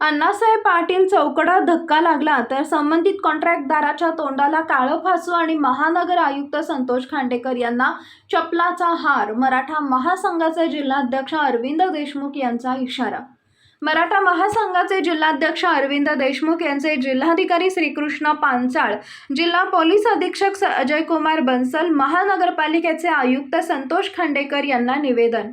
अण्णासाहेब पाटील चौकडा धक्का लागला तर संबंधित कॉन्ट्रॅक्टदाराच्या तोंडाला काळं फासू आणि महानगर आयुक्त संतोष खांडेकर यांना चपलाचा हार मराठा महासंघाचे जिल्हाध्यक्ष अरविंद देशमुख यांचा इशारा. मराठा महासंघाचे जिल्हाध्यक्ष अरविंद देशमुख यांचे जिल्हाधिकारी श्रीकृष्ण पांचाळ जिल्हा पोलीस अधीक्षक स- अजयकुमार बन्सल महानगरपालिकेचे आयुक्त संतोष खांडेकर यांना निवेदन.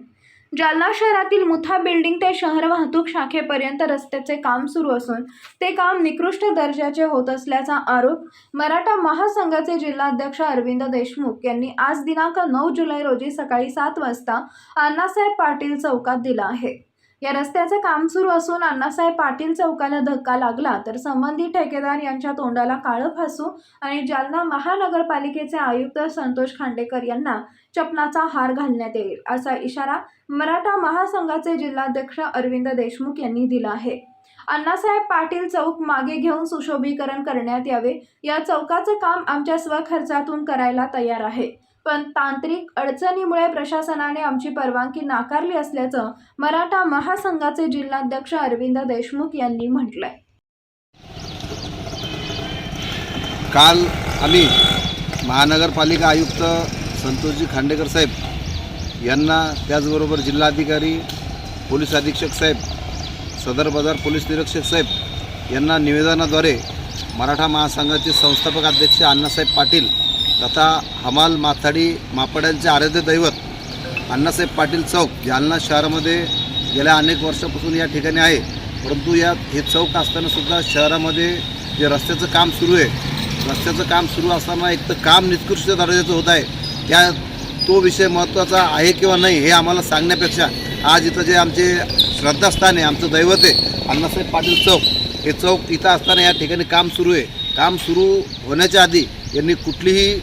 जालना शहरातील मुथा बिल्डिंग ते शहर वाहतूक शाखेपर्यंत रस्त्याचे काम सुरू असून ते काम निकृष्ट दर्जाचे होत असल्याचा आरोप मराठा महासंघाचे जिल्हाध्यक्ष अरविंद देशमुख यांनी आज दिनांक नऊ जुलै रोजी सकाळी सात वाजता अण्णासाहेब पाटील चौकात दिला आहे. या रस्त्याचे काम सुरू असून अण्णासाहेब पाटील चौकाला धक्का लागला तर संबंधित ठेकेदार यांच्या तोंडाला काळं फासू आणि जालना महानगरपालिकेचे आयुक्त संतोष खांडेकर यांना चपलाचा हार घालण्यात येईल असा इशारा मराठा महासंघाचे जिल्हाध्यक्ष अरविंद देशमुख यांनी दिला आहे. अण्णासाहेब पाटील चौक मागे घेऊन सुशोभीकरण करण्यात यावे या चौकाचं काम आमच्या स्वखर्चातून करायला तयार आहे. पण तांत्रिक अडचणीमुळे प्रशासनाने आमची परवानगी नाकारली असल्याचं मराठा महासंघाचे जिल्हाध्यक्ष अरविंद देशमुख यांनी म्हटलंय. काल आम्ही महानगरपालिका आयुक्त संतोषजी खांडेकर साहेब यांना त्याचबरोबर जिल्हाधिकारी पोलीस अधीक्षक साहेब सदर बाजार पोलीस निरीक्षक साहेब यांना निवेदनाद्वारे मराठा महासंघाचे संस्थापक अध्यक्ष अण्णासाहेब पाटील तथा हमाल माथाडी मापड्यांचे आराध्य दैवत अण्णासाहेब पाटील चौक जालना शहरामध्ये गेल्या अनेक वर्षापासून या ठिकाणी आहे. परंतु या हे चौक असतानासुद्धा शहरामध्ये जे रस्त्याचं काम सुरू आहे रस्त्याचं काम सुरू असताना एक तर काम निकृष्ट दर्जाचं होत आहे. या तो विषय महत्त्वाचा आहे किंवा नाही हे आम्हाला सांगण्यापेक्षा आज इथं जे आमचे श्रद्धास्थान आहे आमचं दैवत आहे अण्णासाहेब पाटील चौक हे चौक इथं असताना या ठिकाणी काम सुरू आहे. काम सुरू होण्याच्या आधी यांनी कुठलीही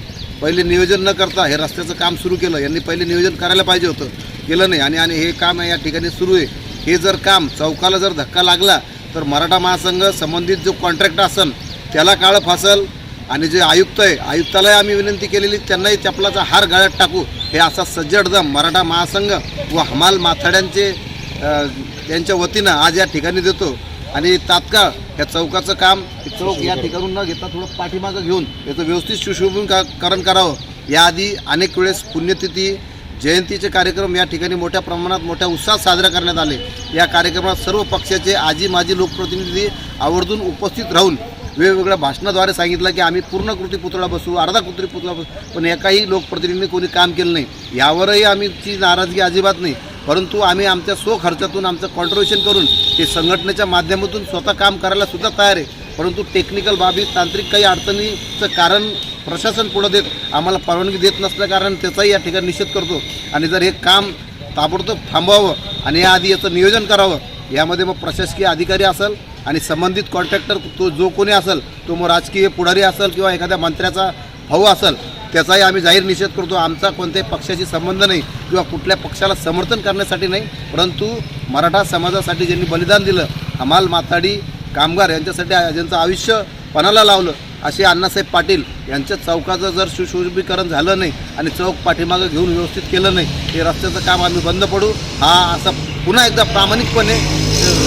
पहिले नियोजन न करता हे रस्त्याचं काम सुरू केलं. यांनी पहिले नियोजन करायला पाहिजे होतं. केलं नाही आणि आणि हे काम या ठिकाणी सुरू आहे. हे जर काम चौकाला जर धक्का लागला तर मराठा महासंघ संबंधित जो कॉन्ट्रॅक्ट असन त्याला काळं फासल. आणि जे आयुक्त आहे आयुक्तालाही आम्ही विनंती केलेली त्यांनाही चपलाचा हार गाळ्यात टाकू. हे असा सज्जड दम मराठा महासंघ व हमाल माथाड्यांचे यांच्या त्यांच्या वतीनं आज या ठिकाणी देतो. आणि तात्काळ या चौकाचं काम चौक या ठिकाणून न घेता थोडं पाठीमागं घेऊन याचं व्यवस्थित सुशोभीकरण करावं. याआधी अनेक वेळेस पुण्यतिथी जयंतीचे कार्यक्रम या ठिकाणी मोठ्या प्रमाणात मोठ्या उत्साहात साजरा करण्यात आले. या कार्यक्रमात सर्व पक्षाचे आजी माजी लोकप्रतिनिधी आवर्जून उपस्थित राहून वेगवेगळ्या भाषणाद्वारे सांगितलं की आम्ही पूर्ण कृती पुतळा बसू अर्धा कृती पुतळा बसू पण एकाही लोकप्रतिनिधींनी कोणी काम केलं नाही. यावरही आम्हीची नाराजगी अजिबात नाही. परंतु आम्ही आमच्या स्वखर्चातून आमचं कॉन्ट्रिब्युशन करून ते संघटनेच्या माध्यमातून स्वतः काम करायला सुद्धा तयार आहे. परंतु टेक्निकल बाबी तांत्रिक काही अडचणीचं कारण प्रशासन पुढं देत आम्हाला परवानगी देत नसल्या कारण त्याचाही या ठिकाणी निषेध करतो. आणि जर हे काम ताबडतोब थांबवावं आणि याआधी याचं नियोजन करावं यामध्ये मग प्रशासकीय अधिकारी असेल आणि संबंधित कॉन्ट्रॅक्टर तो जो कोणी असेल तो मग राजकीय पुढारी असेल किंवा एखाद्या मंत्र्याचा भाऊ असेल त्याचाही आम्ही जाहीर निषेध करतो. आमचा कोणत्याही पक्षाशी संबंध नाही किंवा कुठल्या पक्षाला समर्थन करण्यासाठी नाही परंतु मराठा समाजासाठी ज्यांनी बलिदान दिलं हमाल माथाडी कामगार यांच्यासाठी ज्यांचं आयुष्य पणाला लावलं असे अण्णासाहेब पाटील यांच्या चौकाचं जर सुशोभीकरण झालं नाही आणि चौक पाठीमागं घेऊन व्यवस्थित केलं नाही हे रस्त्याचं काम आम्ही बंद पडू हा असा पुन्हा एकदा प्रामाणिकपणे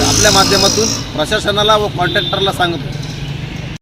आपल्या माध्यमातून प्रशासनाला व कॉन्ट्रॅक्टरला सांगतो.